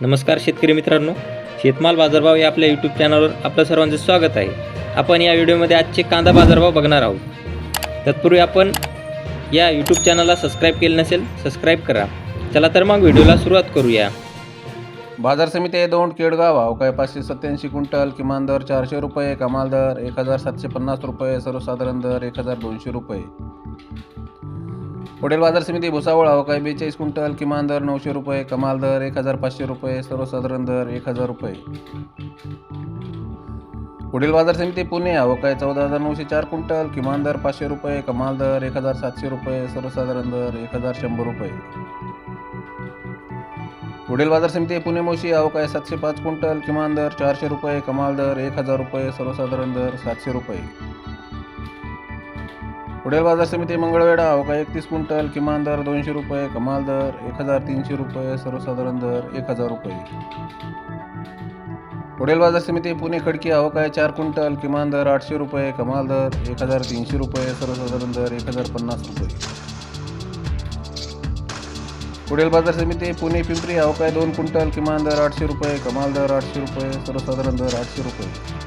नमस्कार शेतकरी मित्रांनो शेतमाल बाजारभाव या आपल्या यूट्यूब चॅनलवर आपलं सर्वांचं स्वागत आहे. आपण या व्हिडिओमध्ये आजचे कांदा बाजारभाव बघणार आहोत. तत्पूर्वी आपण या यूट्यूब चॅनलला सबस्क्राईब केलं नसेल सबस्क्राईब करा. चला तर मग व्हिडिओला सुरुवात करूया. बाजार समिती आहे दोन केडगाव अवकाय पाचशे सत्याऐंशी क्विंटल किमान दर चारशे रुपये कमाल दर एक हजार सातशे पन्नास रुपये सर्वसाधारण दर एक हजार दोनशे रुपये. पुढील बाजार समिती भुसावळ अवकाय बेचाळीस क्विंटल किमान दर नऊशे रुपये कमाल दर एक हजार पाचशे रुपये सर्वसाधारण दर एक हजार रुपये. पुढील बाजार समिती पुणे अवकाय चौदा हजार नऊशे चार क्विंटल किमान दर पाचशे रुपये कमाल दर एक हजार सातशे रुपये सर्वसाधारण दर एक हजार शंभर रुपये. पुढील बाजार समिती पुणे मोशी अवकाय सातशे पाच क्विंटल किमान दर चारशे रुपये कमाल दर एक हजार रुपये सर्वसाधारण दर सातशे रुपये. पुढील बाजार समिती मंगळवेढा अवका एकतीस क्विंटल किमान दर दोनशे रुपये कमाल दर एक हजार तीनशे रुपये सर्वसाधारण दर एक हजार रुपये. पुढील बाजार समिती पुणे खडकी अवकाय चार क्विंटल किमान दर आठशे रुपये कमाल दर एक हजार तीनशे रुपये सर्वसाधारण दर एक हजार पन्नास रुपये. पुढील बाजार समिती पुणे पिंपरी अवकाय दोन क्विंटल किमान दर आठशे रुपये कमाल दर आठशे रुपये सर्वसाधारण दर आठशे रुपये.